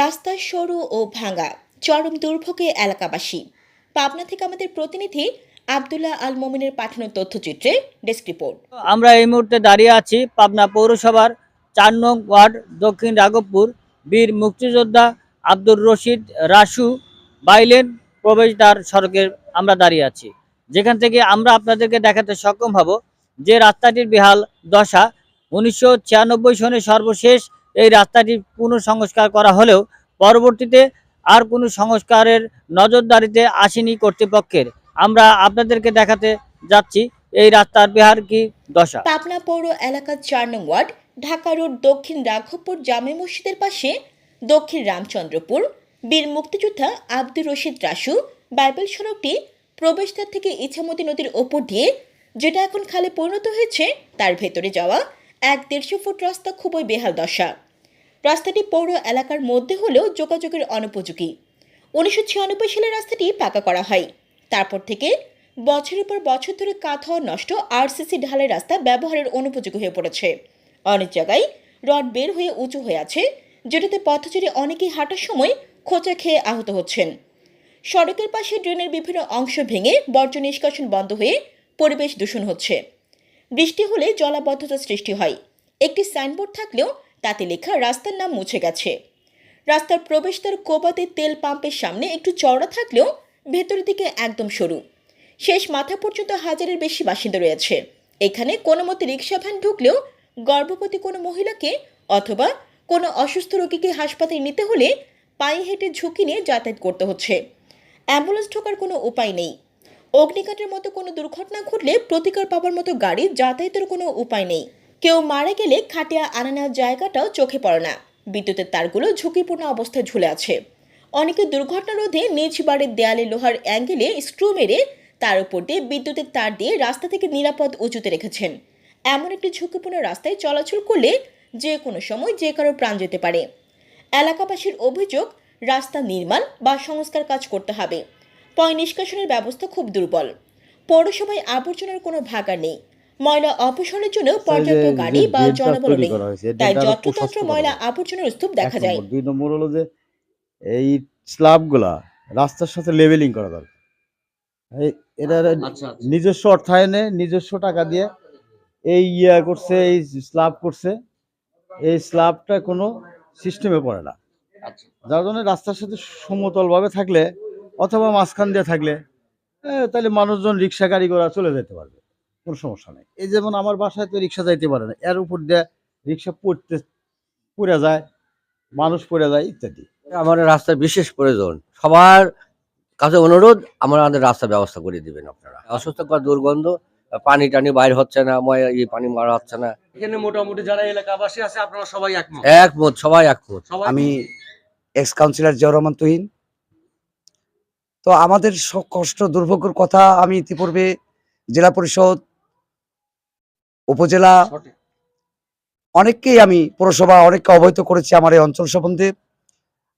রাস্তা সরু ও ভাঙা, চরম দুর্ভোগে এলাকাবাসী। পাবনা থেকে আমাদের প্রতিনিধি আবদুল্লাহ আল মোমিনের পাঠানো তথ্যচিত্রে ডেস্ক রিপোর্ট। আমরা এই মুহূর্তে দাঁড়িয়ে আছি পাবনা পৌরসভার চার নং ওয়ার্ড, দক্ষিণ রাঘবপুর, বীর মুক্তিযোদ্ধা আব্দুর রশিদ রাসু বাইলেন প্রবেশদ্বার সড়কের আমরা দাঁড়িয়ে আছি। যেখান থেকে আমরা আপনাদেরকে দেখাতে সক্ষম হব যে রাস্তাটির বেহাল দশা উনিশশো ছিয়ানব্বই সনে সর্বশেষ এই রাস্তাটির পুনঃসংস্কার করা হলেও পরবর্তীতে আর কোনো সংস্কারের নজরদারিতে আসেনি কর্তৃপক্ষের। আমরা আপনাদেরকে দেখাতে যাচ্ছি, এই রাস্তার বিহার কি দশা? পাবনা পৌর এলাকার চার নং ওয়ার্ড, ঢাকা রোড দক্ষিণ রাঘবপুর জামে মসজিদের পাশে দক্ষিণ রামচন্দ্রপুর। বীর মুক্তিযোদ্ধা আব্দুর রশিদ রাসু বাইবেল সড়কটি প্রবেশদ্বার থেকে ইছামতি নদীর ওপর দিয়ে, যেটা এখন খালে পরিণত হয়েছে, তার ভেতরে যাওয়া। এক দেড়শো ফুট রাস্তা খুবই বেহাল দশা। রাস্তাটি পৌর এলাকার মধ্যে হলেও যোগাযোগের অনুপযোগী। উনিশশো ছিয়ানব্বই সালে রাস্তাটি পাকা করা হয়। তারপর থেকে বছরের পর বছর ধরে কাত হওয়া নষ্ট আরসিসি ঢালাই রাস্তা ব্যবহারের অনুপযোগী হয়ে পড়েছে। অনেক জায়গায় রড বের হয়ে উঁচু হয়ে আছে, যেটাতে পথচারী অনেকেই হাঁটার সময় খোঁচা খেয়ে আহত হচ্ছেন। সড়কের পাশে ড্রেনের বিভিন্ন অংশ ভেঙে বর্জ্য নিষ্কাশন বন্ধ হয়ে পরিবেশ দূষণ হচ্ছে। বৃষ্টি হলে জলাবদ্ধতা সৃষ্টি হয়। একটি সাইনবোর্ড থাকলেও তাতে লেখা রাস্তার নাম মুছে গেছে। রাস্তার প্রবেশদ্বার কোবাতে তেল পাম্পের সামনে একটু চওড়া থাকলেও ভেতরের দিকে একদম সরু। শেষ মাথা পর্যন্ত হাজারের বেশি বাসিন্দা রয়েছে। এখানে কোনো মতে রিক্সা ভ্যান ঢুকলেও গর্ভবতী কোনো মহিলাকে অথবা কোনো অসুস্থ রোগীকে হাসপাতালে নিতে হলে পায়ে হেঁটে ঝুঁকি নিয়ে যাতায়াত করতে হচ্ছে। অ্যাম্বুলেন্স ঢোকার কোনো উপায় নেই। অগ্নিকাণ্ডের মতো কোনো দুর্ঘটনা ঘটলে প্রতিকার পাবার মতো গাড়ি যাতায়াতের কোনো উপায় নেই। কেউ মারা গেলে খাটিয়া আনা নেওয়ার জায়গাটাও চোখে পড়ে না। বিদ্যুতের তারগুলো ঝুঁকিপূর্ণ অবস্থায় ঝুলে আছে। অনেকে দুর্ঘটনা রোধে নিজ বাড়ির দেয়ালে লোহার অ্যাঙ্গেলে স্ক্রু মেরে তার উপর দিয়ে বিদ্যুতের তার দিয়ে রাস্তা থেকে নিরাপদ উঁচুতে রেখেছেন। এমন একটি ঝুঁকিপূর্ণ রাস্তায় চলাচল করলে যে কোনো সময় যে কারও প্রাণ যেতে পারে। এলাকাবাসীর অভিযোগ, রাস্তা নির্মাণ বা সংস্কার কাজ করতে হবে। পয় নিষ্কাশনের ব্যবস্থা খুব দুর্বল। পৌরসভায় আবর্জনার কোনো ভাগার নেই। ময়লা অপসারণের জন্য পর্যাপ্ত গাড়ি বা জনবল নেই। তাই যত্রতত্র ময়লা আবর্জনার স্তূপ দেখা যায়। দুই নম্বর হলো যে এই স্ল্যাবগুলা রাস্তার সাথে লেভেলিং করা দরকার। এই এটা নিজস্ব অর্থায়নে নিজস্ব টাকা দিয়ে এই ইয়া করছে এই স্ল্যাব করছে। এই স্ল্যাবটা কোনো সিস্টেমে পড়ে না। যার জন্য রাস্তার সাথে সমতলভাবে থাকলে অথবা মাঝখান দিয়ে থাকলে তাহলে মানুষজন রিক্সা গাড়ি ঘোড়া চলে যেতে পারবে। কোনো সমস্যা নেই। এই যেমন আমার বাসায় তো রিক্সা যাইতে পারে না। এর উপর দিয়ে রিক্সা পড়তে পড়ে যায় মানুষ পড়ে যায় ইত্যাদি। আমাদের রাস্তার বিশেষ প্রয়োজন। সবার কাছে অনুরোধ আমার আমাদের রাস্তা ব্যবস্থা করে দিবেন আপনারা। অসুস্থকর দুর্গন্ধ পানি টানি বাইর হচ্ছে না ময় ইয়ে পানি মারা হচ্ছে না। এখানে মোটামুটি যারা এলাকাবাসী আছে আপনারা সবাই একমত। একমত সবাই একমত। আমি এক্স কাউন্সিলর জিয়াউর রহমান তুহিন। তো আমাদের কষ্ট দুর্ভোগের কথা আমি ইতিপূর্বে জেলা পরিষদ উপজেলা অনেককেই আমি পৌরসভা অনেককে অবহিত করেছি আমার এই অঞ্চল সম্বন্ধে।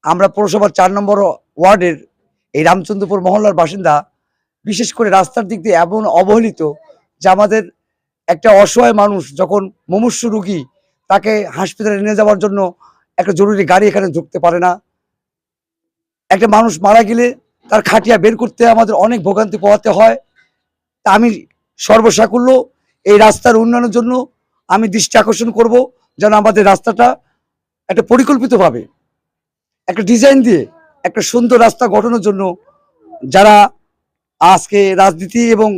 আমরা পৌরসভার চার নম্বর ওয়ার্ডের এই রামচন্দ্রপুর মহল্লার বাসিন্দা বিশেষ করে রাস্তার দিক দিয়ে এমন অবহেলিত যে আমাদের একটা অসহায় মানুষ যখন মুমূর্ষ রুগী তাকে হাসপাতালে নিয়ে যাওয়ার জন্য একটা জরুরি গাড়ি এখানে ঢুকতে পারে না। একটা মানুষ মারা গেলে তার খাটিয়া বের করতে আমাদের অনেক ভোগান্তি পোহাতে হয়। তা আমি সর্বসাকুল্য এই রাস্তার উন্নয়নের জন্য আমি দৃষ্টি আকর্ষণ করব যেন আমাদের রাস্তাটা একটা পরিকল্পিতভাবে একটা ডিজাইন দিয়ে একটা সুন্দর রাস্তা গঠনের জন্য যারা আজকে রাজনীতি এবং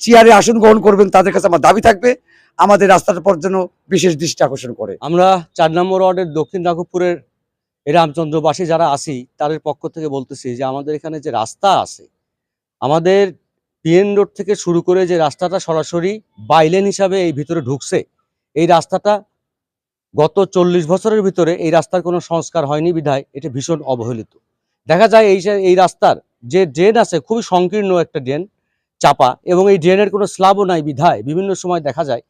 চেয়ারে আসন গ্রহণ করবেন, তাদের কাছে আমার দাবি থাকবে, আমাদের রাস্তাটার পর যেন বিশেষ দৃষ্টি আকর্ষণ করে। আমরা চার নম্বর ওয়ার্ডের দক্ষিণ এই রামচন্দ্রবাসী যারা আছি তাদের পক্ষ থেকে বলতেছি যে আমাদের এখানে যে রাস্তা আছে, আমাদের পিএন রোড থেকে শুরু করে যে রাস্তাটা সরাসরি বাইলেন হিসাবে এই ভিতরে ঢুকছে, এই রাস্তাটা গত চল্লিশ বছরের ভিতরে এই রাস্তার কোনো সংস্কার হয়নি বিধায়, এটা ভীষণ অবহেলিত। দেখা যায় এই এই রাস্তার যে ড্রেন আছে, খুবই সংকীর্ণ একটা ড্রেন, চাপা, এবং এই ড্রেনের কোনো স্ল্যাবও নাই বিধায়। বিভিন্ন সময় দেখা যায়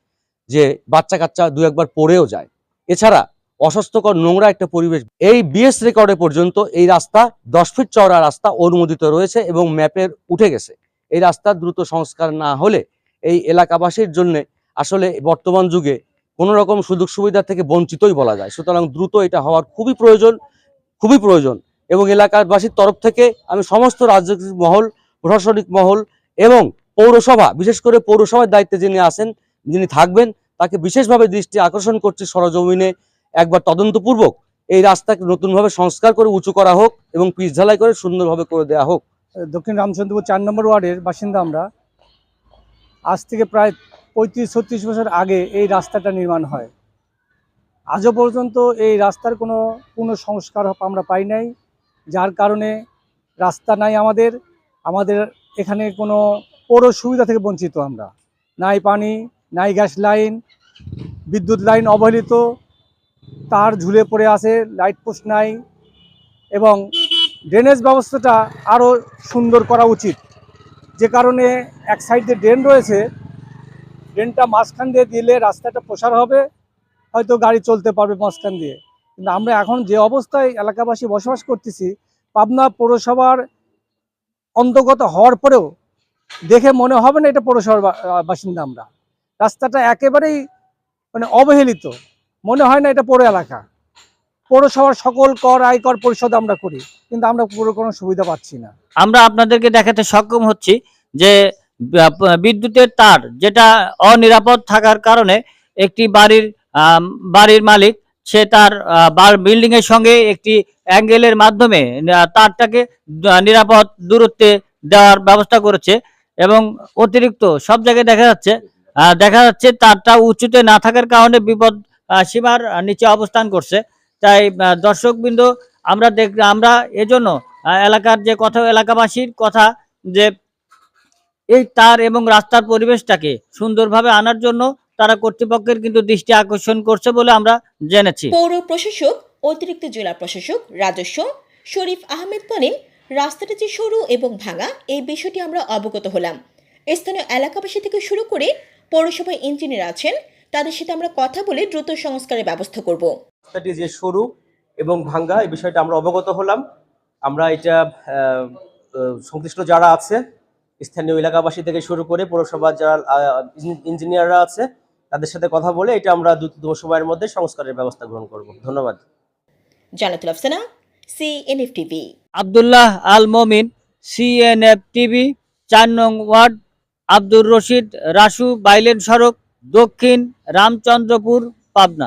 যে বাচ্চা কাচ্চা দু একবার পড়েও যায়। এছাড়া অস্বাস্থ্যকর নোংরা একটা পরিবেশ। এই বিএস রেকর্ডে পর্যন্ত এই রাস্তা দশ ফিট চওড়া রাস্তা অনুমোদিত রয়েছে এবং ম্যাপের উঠে গেছে। এই রাস্তার দ্রুত সংস্কার না হলে এই এলাকাবাসীর জন্য আসলে বর্তমান যুগে কোনো রকম সুযোগ সুবিধা থেকে বঞ্চিতই বলা যায়। সুতরাং দ্রুত এটা হওয়ার খুবই প্রয়োজন খুবই প্রয়োজন এবং এলাকাবাসীর তরফ থেকে আমি সমস্ত রাজনৈতিক মহল, প্রশাসনিক মহল এবং পৌরসভা, বিশেষ করে পৌরসভার দায়িত্বে যিনি আছেন, যিনি থাকবেন, তাকে বিশেষভাবে দৃষ্টি আকর্ষণ করছি সরজমিনে একবার তদন্তপূর্বক এই রাস্তাকে নতুনভাবে সংস্কার করে উঁচু করা হোক এবং পিচ ঢালাই করে সুন্দরভাবে করে দেওয়া হোক। দক্ষিণ রামচন্দ্রপুর চার নম্বর ওয়ার্ডের বাসিন্দা আমরা। আজ থেকে প্রায় পঁয়ত্রিশ, ছত্রিশ বছর আগে এই রাস্তাটা নির্মাণ হয়। আজও পর্যন্ত এই রাস্তার কোনো কোনো সংস্কার আমরা পাই নাই, যার কারণে রাস্তা নাই আমাদের আমাদের এখানে কোনো পৌর সুবিধা থেকে বঞ্চিত আমরা। নাই পানি, নাই গ্যাস লাইন, বিদ্যুৎ লাইন অবহেলিত তার ঝুলে পড়ে আছে লাইট পোস্ট নাই এবং ড্রেনেজ ব্যবস্থাটা আরও সুন্দর করা উচিত। যে কারণে এক সাইডে ড্রেন রয়েছে ড্রেনটা মাঝখান দিয়ে দিলে রাস্তাটা প্রসার হবে, হয়তো গাড়ি চলতে পারবে মাঝখান দিয়ে। কিন্তু আমরা এখন যে অবস্থায় এলাকাবাসী বসবাস করতেছি, পাবনা পৌরসভার অন্তর্গত হওয়ার পরেও দেখে মনে হবে না এটা পৌরসভার বাসিন্দা আমরা। রাস্তাটা একেবারেই মানে অবহেলিত। মনে হয় না এটা পৌর এলাকা। পৌরসভার সকল কর, আয়কর পরিশোধ আমরা করি, কিন্তু আমরা পুরো কোনো সুবিধা পাচ্ছি না। আমরা আপনাদেরকে দেখাতে সক্ষম হচ্ছি যে বিদ্যুতের তার যেটা অনিরাপদ থাকার কারণে একটি বাড়ির বাড়ির মালিক, সে তার বিল্ডিং এর সঙ্গে একটি অ্যাঙ্গেলের মাধ্যমে তারটাকে নিরাপদ দূরত্বে দেওয়ার ব্যবস্থা করেছে এবং অতিরিক্ত সব জায়গায় দেখা যাচ্ছে দেখা যাচ্ছে তারটা উঁচুতে না থাকার কারণে বিপদ সীমার নিচে অবস্থান করছে। তাই দর্শকবৃন্দ, আমরা দেখ, আমরা এজন্য এলাকার যে কথা, এলাকাবাসীর কথা যে এই তার এবং রাস্তার পরিবেশটাকে সুন্দরভাবে আনার জন্য তারা কর্তৃপক্ষের কিন্তু দৃষ্টি আকর্ষণ করছে বলে আমরা জেনেছি। পৌর প্রশাসক, অতিরিক্ত জেলা প্রশাসক, রাজস্ব, শরীফ আহমেদ বলেন রাস্তাটা যে সরু এবং ভাঙা, এই বিষয়টি আমরা অবগত হলাম। স্থানীয় এলাকাবাসী থেকে শুরু করে পৌরসভায় ইঞ্জিনিয়ার আছেন তাদের সাথে আমরা কথা বলে দ্রুত সংস্কারের ব্যবস্থা করব। রাস্তাটি যে সরু এবং ভাঙ্গা এই বিষয়টা আমরা অবগত হলাম। আমরা এটা সংশ্লিষ্ট যারা আছে স্থানীয় এলাকাবাসী থেকে শুরু করে পৌরসভার যারা ইঞ্জিনিয়াররা আছে তাদের সাথে কথা বলে এটা আমরা দ্রুত সময়ের মধ্যে সংস্কারের ব্যবস্থা গ্রহণ করব। ধন্যবাদ। Jannatul Afsana CNF TV Abdullah Al Momin CNF TV চার নং ওয়ার্ড আব্দুর রশিদ রাসু বাইলেন সড়ক। দক্ষিণ রামচন্দ্রপুর পাবনা।